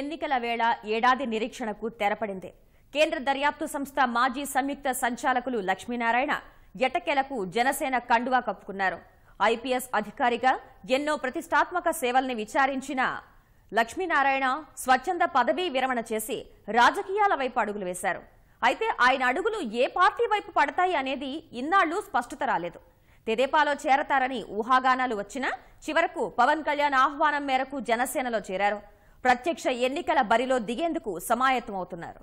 ఎన్నికల వేళ ఏడాది నిరీక్షణకు తెరపడింది. కేంద్ర దర్యాప్తు సంస్థ మాజీ సంయుక్త సంచాలకులు లక్ష్మీనారాయణ ఎటకెలకు జనసేన కండువా కప్పుకున్నారు. ఐపీఎస్ అధికారిగా ఎన్నో ప్రతిష్టాత్మక సేవల్ని విచారించిన లక్ష్మీనారాయణ స్వచ్ఛంద పదవీ విరమణ చేసి రాజకీయాల వైపు అడుగులు వేశారు. అయితే ఆయన అడుగులు ఏ పార్టీ వైపు పడతాయి అనేది ఇన్నాళ్ళు స్పష్టత రాలేదు. తెదేపాలో చేరతారని ఊహాగానాలు వచ్చినా చివరకు పవన్ కళ్యాణ్ ఆహ్వానం మేరకు జనసేనలో చేరారు. ప్రత్యక్ష ఎన్నికల బరిలో దిగేందుకు సమాయత్తమవుతున్నారు.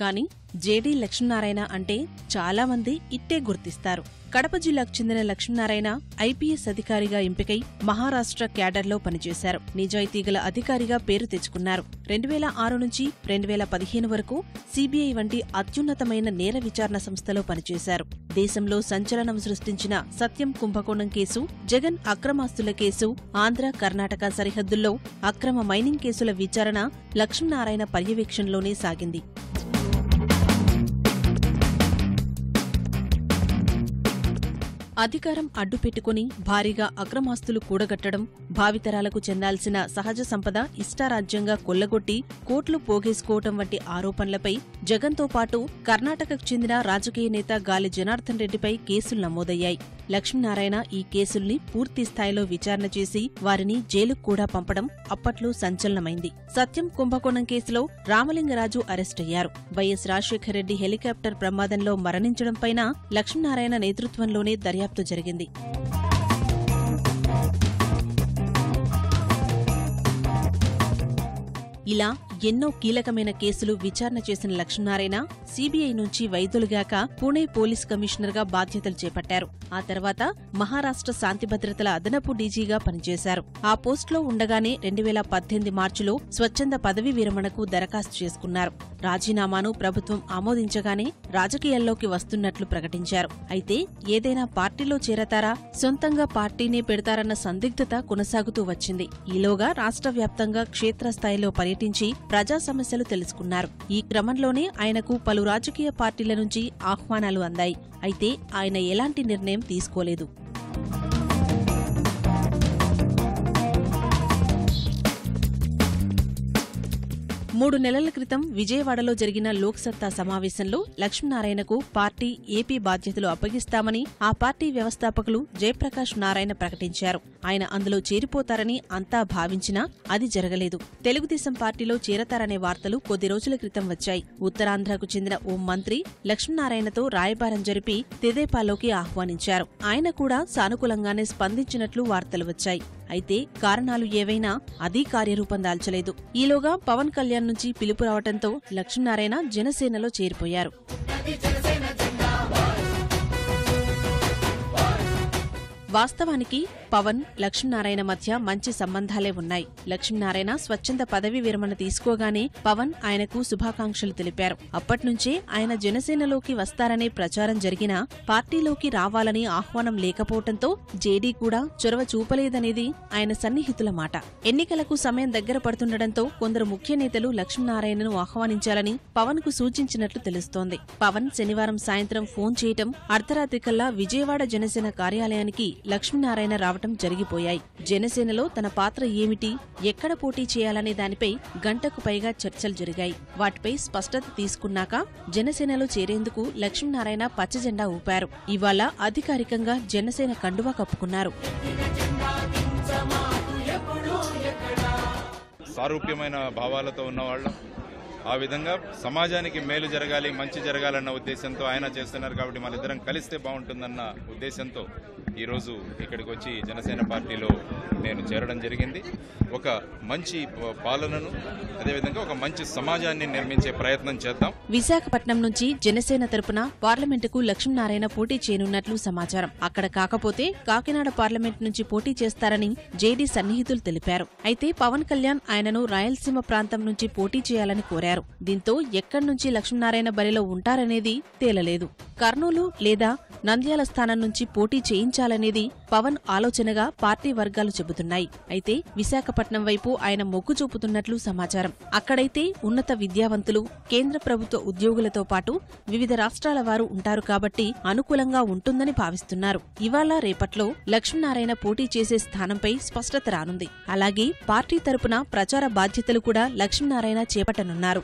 కాని జేడి లక్ష్మీనారాయణ అంటే చాలా మంది ఇట్టే గుర్తిస్తారు. కడప జిల్లాకు చెందిన లక్ష్మీనారాయణ ఐపీఎస్ అధికారిగా ఎంపికై మహారాష్ట్ర క్యాడర్లో పనిచేశారు. నిజాయితీగల అధికారిగా పేరు తెచ్చుకున్నారు. రెండు వేల ఆరు నుంచి రెండు వేల పదిహేను వరకు సీబీఐ వంటి అత్యున్నతమైన నేర విచారణ సంస్థలో పనిచేశారు. దేశంలో సంచలనం సృష్టించిన సత్యం కుంభకోణం కేసు జగన్ అక్రమాస్తుల కేసు ఆంధ్ర కర్ణాటక సరిహద్దుల్లో అక్రమ మైనింగ్ కేసుల విచారణ లక్ష్మీనారాయణ పర్యవేక్షణలోనే సాగింది. అధికారం అడ్డుపెట్టుకుని భారీగా అక్రమాస్తులు కూడగట్టడం భావితరాలకు చెందాల్సిన సహజ సంపద ఇష్టారాజ్యంగా కొల్లగొట్టి కోట్లు పోగేసుకోవటం వంటి ఆరోపణలపై జగన్తో పాటు కర్ణాటకకు చెందిన రాజకీయ నేత గాలి జనార్దన్ రెడ్డిపై కేసులు నమోదయ్యాయి. లక్ష్మీనారాయణ ఈ కేసుల్ని పూర్తి స్థాయిలో విచారణ చేసి వారిని జైలుకు కూడా పంపడం అప్పట్లో సంచలనమైంది. సత్యం కుంభకోణం కేసులో రామలింగరాజు అరెస్టయ్యారు వైఎస్ రాజశేఖర రెడ్డి హెలికాప్టర్ ప్రమాదంలో మరణించడంపైన లక్ష్మీనారాయణ నేతృత్వంలోనే దర్యాప్తు దర్యాప్తు జరిగింది. ఇలా ఎన్నో కీలకమైన కేసులు విచారణ చేసిన లక్ష్మీనారాయణ సీబీఐ నుంచి వైద్యులుగాక పూణే పోలీస్ కమిషనర్గా బాధ్యతలు చేపట్టారు. ఆ తర్వాత మహారాష్ట్ర శాంతి భద్రతల అదనపు డీజీగా పనిచేశారు. ఆ పోస్టులో ఉండగానే రెండు వేల పద్దెనిమిది మార్చిలో స్వచ్ఛంద పదవీ విరమణకు దరఖాస్తు చేసుకున్నారు. రాజీనామాను ప్రభుత్వం ఆమోదించగానే రాజకీయాల్లోకి వస్తున్నట్లు ప్రకటించారు. అయితే ఏదైనా పార్టీలో చేరతారా? సొంతంగా పార్టీనే పెడతారన్న సందిగ్ధత కొనసాగుతూ వచ్చింది. ఈలోగా రాష్ట్ర వ్యాప్తంగా క్షేత్రస్థాయిలో పర్యటించి ప్రజా సమస్యలు తెలుసుకున్నారు. ఈ క్రమంలోనే ఆయనకు పలు రాజకీయ పార్టీల నుంచి ఆహ్వానాలు అందాయి. అయితే ఆయన ఎలాంటి నిర్ణయం తీసుకోలేదు. మూడు నెలల క్రితం విజయవాడలో జరిగిన లోక్సత్తా సమావేశంలో లక్ష్మీనారాయణకు పార్టీ ఏపీ బాధ్యతలు అప్పగిస్తామని ఆ పార్టీ వ్యవస్థాపకులు జయప్రకాష్ నారాయణ ప్రకటించారు. ఆయన అందులో చేరిపోతారని అంతా భావించినా అది జరగలేదు. తెలుగుదేశం పార్టీలో చేరతారనే వార్తలు కొద్ది రోజుల క్రితం వచ్చాయి. ఉత్తరాంధ్రకు చెందిన ఓ మంత్రి లక్ష్మీనారాయణతో రాయబారం జరిపి తెదేపాలోకి ఆహ్వానించారు. ఆయన కూడా సానుకూలంగానే స్పందించినట్లు వార్తలు వచ్చాయి. అయితే కారణాలు ఏవైనా అది కార్యరూపం దాల్చలేదు. ఈలోగా పవన్ కళ్యాణ్ నుంచి పిలుపు రావడంతో లక్ష్మీనారాయణ జనసేనలో చేరిపోయారు. వాస్తవానికి పవన్ లక్ష్మీనారాయణ మధ్య మంచి సంబంధాలే ఉన్నాయి. లక్ష్మీనారాయణ స్వచ్ఛంద పదవీ విరమణ తీసుకోగానే పవన్ ఆయనకు శుభాకాంక్షలు తెలిపారు. అప్పట్నుంచే ఆయన జనసేనలోకి వస్తారనే ప్రచారం జరిగినా పార్టీలోకి రావాలని ఆహ్వానం లేకపోవడంతో జేడీ కూడా చొరవ చూపలేదనేది ఆయన సన్నిహితుల మాట. ఎన్నికలకు సమయం దగ్గర పడుతుండటంతో కొందరు ముఖ్య నేతలు లక్ష్మీనారాయణను ఆహ్వానించాలని పవన్కు సూచించినట్లు తెలుస్తోంది. పవన్ శనివారం సాయంత్రం ఫోన్ చేయటం అర్ధరాత్రి కల్లా విజయవాడ జనసేన కార్యాలయానికి లక్ష్మీనారాయణ రావటం జరిగిపోయాయి. జనసేనలో తన పాత్ర ఏమిటి? ఎక్కడ పోటీ చేయాలనే దానిపై గంటకు పైగా చర్చలు జరిగాయి. వాటిపై స్పష్టత తీసుకున్నాక జనసేనలో చేరేందుకు లక్ష్మీనారాయణ పచ్చజెండా ఊపారు. ఇవాళ అధికారికంగా జనసేన కండువా కప్పుకున్నారు. సారూప్యమైన భావాలతో ఉన్నవాళ్ళం ఆ విధంగా సమాజానికి మేలు జరగాలి మంచి జరగాలన్న ఉద్దేశంతో ఆయన చేస్తున్నారు కాబట్టి మన ఇద్దరం కలిస్తే బాగుంటుందన్న ఉద్దేశంతో ఈరోజు ఇక్కడికి వచ్చి జనసేన పార్టీలో నేను చేరడం జరిగింది. ఒక మంచి పాలనను అదేవిధంగా ఒక మంచి సమాజాన్ని నిర్మించే ప్రయత్నం చేద్దాం. విశాఖపట్నం నుంచి జనసేన తరపున పార్లమెంటుకు లక్ష్మీనారాయణ పోటీ చేయనున్నట్లు సమాచారం. అక్కడ కాకపోతే కాకినాడ పార్లమెంట్ నుంచి పోటీ చేస్తారని జేడీ సన్నిహితులు తెలిపారు. అయితే పవన్ కళ్యాణ్ ఆయనను రాయలసీమ ప్రాంతం నుంచి పోటీ చేయాలని కోరారు. దీంతో ఎక్కడి నుంచి లక్ష్మీనారాయణ బరిలో ఉంటారనేది తేలలేదు. కర్నూలు లేదా నంద్యాల స్థానం నుంచి పోటీ చేయించాలనేది పవన్ ఆలోచనగా పార్టీ వర్గాలు చెబుతున్నాయి. అయితే విశాఖపట్నం వైపు ఆయన మొగ్గు చూపుతున్నట్లు సమాచారం. అక్కడైతే ఉన్నత విద్యావంతులు కేంద్ర ప్రభుత్వ ఉద్యోగులతో పాటు వివిధ రాష్ట్రాల వారు ఉంటారు కాబట్టి అనుకూలంగా ఉంటుందని భావిస్తున్నారు. ఇవాళ రేపట్లో లక్ష్మీనారాయణ పోటీ చేసే స్థానంపై స్పష్టత రానుంది. అలాగే పార్టీ తరపున ప్రచార బాధ్యతలు కూడా లక్ష్మీనారాయణ చేపట్టనున్నారు.